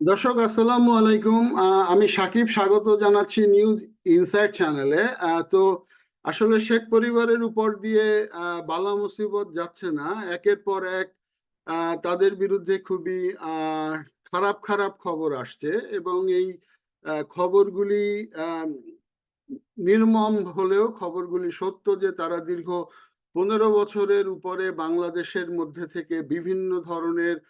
দর্শক আসসালামু আলাইকুম। আমি সাকিব স্বাগত জানাচ্ছি নিউজ ইনসাইট চ্যানেলে। তো আসলে শেখ পরিবারের উপর দিয়ে বালা মুসিবত যাচ্ছে না। একের পর এক তাদের বিরুদ্ধে খুবই খারাপ খারাপ খবর আসছে এবং এই খবরগুলি নির্মম হলেও খবরগুলি সত্য যে তারা দীর্ঘ পনেরো বছরের উপরে বাংলাদেশের মধ্যে থেকে বিভিন্ন ধরনের আহ,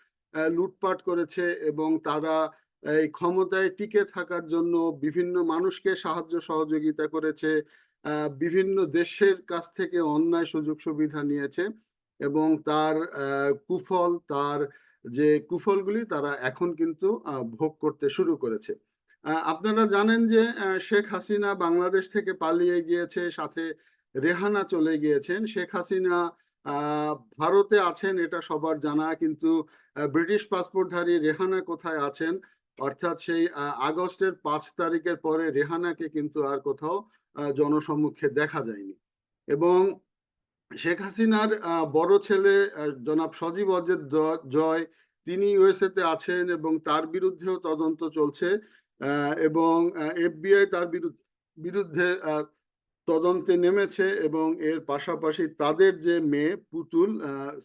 লুটপাট করেছে এবং তারা এই ক্ষমতায় টিকে থাকার জন্য বিভিন্ন মানুষকে সাহায্য সহযোগিতা করেছে বিভিন্ন দেশের কাছ থেকে অন্যায় সুযোগ সুবিধা নিয়েছে এবং তার কুফল, তার যে কুফলগুলি তারা এখন কিন্তু ভোগ করতে শুরু করেছে। আপনারা জানেন যে শেখ হাসিনা বাংলাদেশ থেকে পালিয়ে গিয়েছে, সাথে রেহানা চলে গিয়েছেন। শেখ হাসিনা ভারতে আছেন, এটা সবার জানা, কিন্তু ব্রিটিশ পাসপোর্টধারী রেহানা কোথায় আছেন? অর্থাৎ সেই আগস্টের পাঁচ তারিখের পরে রেহানাকে কিন্তু আর কোথাও জনসম্মুখে দেখা যায়নি। এবং শেখ হাসিনার বড় ছেলে জনাব সজীব অজেদ জয়, তিনি ইউএসএ তে আছেন এবং তার বিরুদ্ধেও তদন্ত চলছে এবং এফবিআই তার বিরুদ্ধে তদন্তে নেমেছে এবং এর পাশাপাশি তাদের যে মেয়ে পুতুল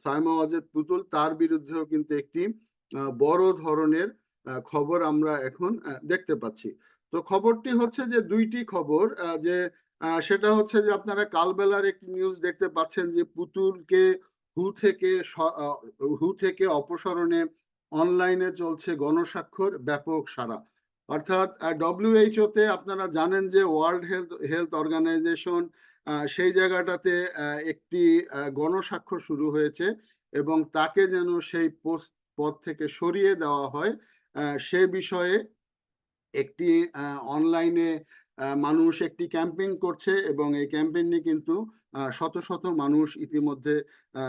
সাইমা অজেদ পুতুল, তার বিরুদ্ধেও কিন্তু একটি বড় ধরনের খবর আমরা এখন দেখতে পাচ্ছি। তো খবরটি হচ্ছে যে দুইটি খবর যে সেটা হচ্ছে যে আপনারা কালবেলার একটি নিউজ দেখতে পাচ্ছেন যে পুতুলকে হু থেকে হু থেকে অপসারণে অনলাইনে চলছে গণস্বাক্ষর, ব্যাপক সারা অর্থাৎ ডব্লিউএইচও তে আপনারা জানেন যে ওয়ার্ল্ড হেলথ হেলথ অর্গানাইজেশন সেই জায়গাটাতে একটি গণস্বাক্ষর শুরু হয়েছে এবং তাকে যেন সেই পোস্ট, পদ থেকে সরিয়ে দেওয়া হয় সে বিষয়ে একটি অনলাইনে মানুষ একটি ক্যাম্পেইন করছে এবং এই ক্যাম্পেইনে কিন্তু শত শত মানুষ ইতিমধ্যে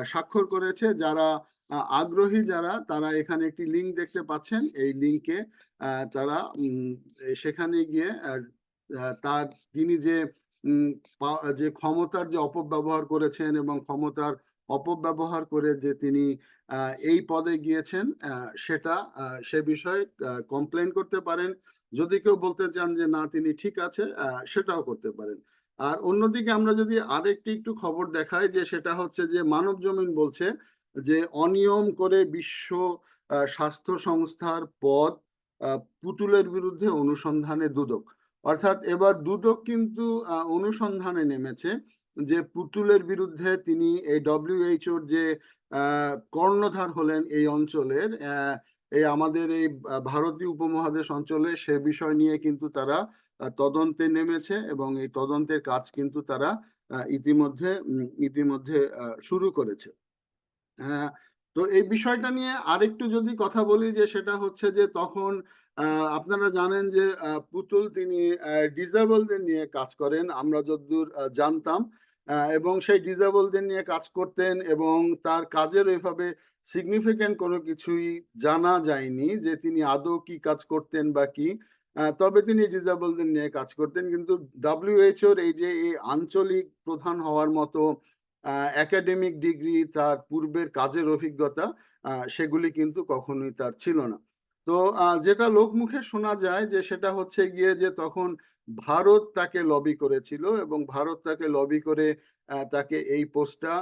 স্বাক্ষর করেছে যারা আগ্রহী যারা, তারা এখানে একটি লিংক দেখতে পাচ্ছেন। এই লিংকে তারা সেখানে গিয়ে তার, তিনি যে যে ক্ষমতার যে অপব্যবহার করেছেন এবং ক্ষমতার অপব্যবহার করে যে তিনি এই পদে গিয়েছেন সেটা সে বিষয়ে কমপ্লেন করতে পারেন। যদি কেউ বলতে চান যে, না, তিনি ঠিক আছে সেটাও করতে পারেন। আর অন্যদিকে আমরা যদি আরেকটি একটু খবর দেখাই, যে সেটা হচ্ছে যে মানব জমিন বলছে যে অনিয়ম করে বিশ্ব স্বাস্থ্য সংস্থার পদ পুতুলের বিরুদ্ধে অনুসন্ধানে দুদক। অর্থাৎ এবার দুদক কিন্তু অনুসন্ধানে নেমেছে যে পুতুলের বিরুদ্ধে তিনি এই ডব্লিউএইচওর যে কর্ণধার হলেন এই অঞ্চলের এই আমাদের এই ভারতীয় উপমহাদেশ অঞ্চলে সে বিষয় নিয়ে কিন্তু তারা তদন্তে নেমেছে এবং এই তদন্তের কাজ কিন্তু তারা ইতিমধ্যে ইতিমধ্যে শুরু করেছে। আহ, তো এই বিষয়টা নিয়ে আরেকটু যদি কথা বলি যে সেটা হচ্ছে যে তখন আপনারা জানেন যে পুতুল তিনি ডিসেবলদের নিয়ে কাজ করেন আমরা যতদূর জানতাম এবং সেই ডিসেবলদের নিয়ে কাজ করতেন এবং তার কাজের ওইভাবে সিগনিফিক্যান্ট কোনো কিছুই জানা যায়নি যে তিনি আদৌ কি কাজ করতেন বা কি তবে তিনি ডিসেবলদের নিয়ে কাজ করতেন। কিন্তু ডাব্লিউএইচওর এই যে এই আঞ্চলিক প্রধান হওয়ার মতো একাডেমিক ডিগ্রি তার পূর্বের কাজের অভিজ্ঞতা সেগুলি কিন্তু কখনোই তার ছিল না। তো যেটা লোকমুখে শোনা যায় যে সেটা হচ্ছে গিয়ে যে তখন ভারত তাকে লবি করেছিল এবং ভারত তাকে লবি করে তাকে এই পোস্টটা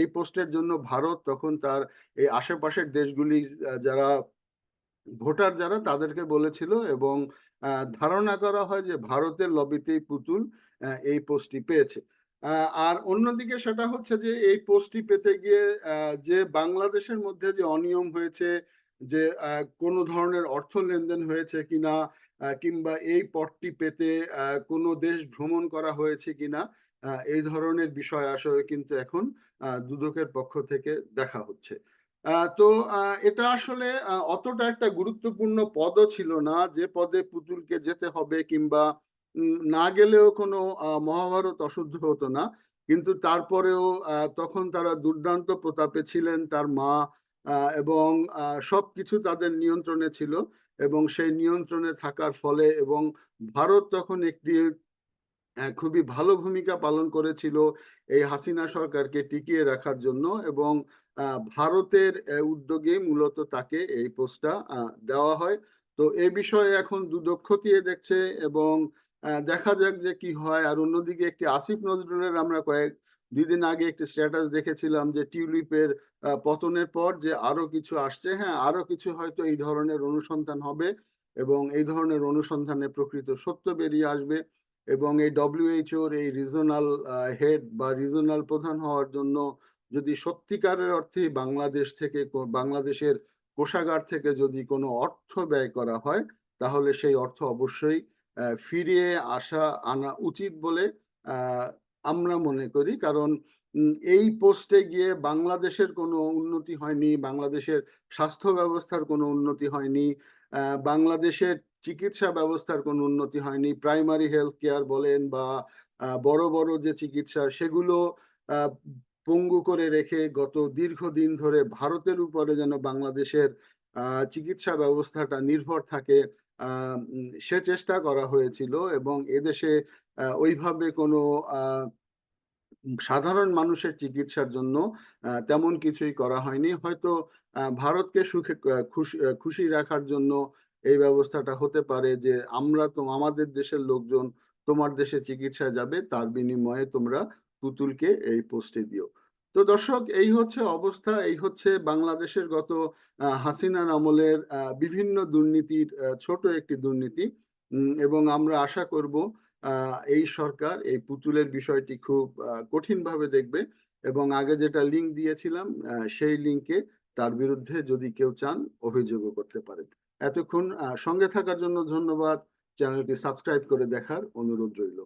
এই পোস্টের জন্য ভারত তখন তার এই আশেপাশের দেশগুলি যারা ভোটার যারা তাদেরকে বলেছিল এবং ধারণা করা হয় যে ভারতের লবিতেই পুতুল এই পোস্টটি পেয়েছে। আর অন্যদিকে সেটা হচ্ছে যে এই পোস্টটি পেতে গিয়ে যে বাংলাদেশের মধ্যে যে অনিয়ম হয়েছে, যে কোনো ধরনের অর্থ লেনদেন হয়েছে কিনা কিংবা এই পদটি পেতে কোনো দেশ ভ্রমণ করা হয়েছে কিনা এই ধরনের বিষয় আসলে কিন্তু এখন দুদকের পক্ষ থেকে দেখা হচ্ছে। তো এটা আসলে অতটা একটা গুরুত্বপূর্ণ পদও ছিল না যে পদে পুতুলকে যেতে হবে কিংবা না গেলেও কোনো মহাভারত অশুদ্ধ হতো না। কিন্তু তারপরেও তখন তারা দুর্দান্ত প্রতাপে ছিলেন তার মা এবং আহ, সবকিছু তাদের নিয়ন্ত্রণে ছিল এবং সেই নিয়ন্ত্রণে থাকার ফলে এবং ভারত তখন একটি খুবই ভালো ভূমিকা পালন করেছিল এই হাসিনা সরকারকে টিকিয়ে রাখার জন্য এবং ভারতের উদ্যোগে মূলত তাকে এই পোস্টটা দেওয়া হয়। তো এ বিষয়ে এখন দুদক খতিয়ে দেখছে এবং দেখা যাক যে কি হয়। আর অন্যদিকে একটি আসিফ নজরুলের আমরা কয়েক দুই দিন আগে একটি স্ট্যাটাস দেখেছিলাম যে টিউলিপের পতনের পর যে আরও কিছু আসছে। হ্যাঁ আরও কিছু হয়তো এই ধরনের অনুসন্ধান হবে এবং এই ধরনের অনুসন্ধানে প্রকৃত সত্য বেরিয়ে আসবে এবং এই ডব্লিউএইচওর এই রিজনাল হেড বা রিজনাল প্রধান হওয়ার জন্য যদি সত্যিকারের অর্থে বাংলাদেশ থেকে বাংলাদেশের কোষাগার থেকে যদি কোনো অর্থ ব্যয় করা হয়, তাহলে সেই অর্থ অবশ্যই ফিরিয়ে আসা, আনা উচিত বলে আমরা মনে করি। কারণ এই পোস্টে গিয়ে বাংলাদেশের কোনো উন্নতি হয়নি, বাংলাদেশের স্বাস্থ্য ব্যবস্থার কোনো উন্নতি হয়নি বাংলাদেশের চিকিৎসা ব্যবস্থার কোনো উন্নতি হয়নি, প্রাইমারি হেলথ কেয়ার বলেন বা বড় বড় যে চিকিৎসা, সেগুলো পঙ্গু করে রেখে গত দীর্ঘদিন ধরে ভারতের উপরে যেন বাংলাদেশের চিকিৎসা ব্যবস্থাটা নির্ভর থাকে সে চেষ্টা করা হয়েছিল এবং এদেশে ওইভাবে কোনো সাধারণ মানুষের চিকিৎসার জন্য তেমন কিছুই করা হয়নি। হয়তো ভারতকে সুখে খুশি রাখার জন্য এই ব্যবস্থাটা হতে পারে যে, আমরা তো, আমাদের দেশের লোকজন তোমার দেশে চিকিৎসা যাবে, তার বিনিময়ে তোমরা পুতুলকে এই পোস্টে দিও। তো দর্শক, এই হচ্ছে অবস্থা, এই হচ্ছে বাংলাদেশের গত হাসিনার আমলের বিভিন্ন দুর্নীতির ছোট একটি দুর্নীতি। এবং আমরা আশা করব এই সরকার এই পুতুলের বিষয়টি খুব কঠিনভাবে দেখবে। এবং আগে যেটা লিংক দিয়েছিলাম সেই লিংকে তার বিরুদ্ধে যদি কেউ চান, অভিযোগও করতে পারেন। এতক্ষণ সঙ্গে থাকার জন্য ধন্যবাদ। চ্যানেলটি সাবস্ক্রাইব করে দেখার অনুরোধ রইল।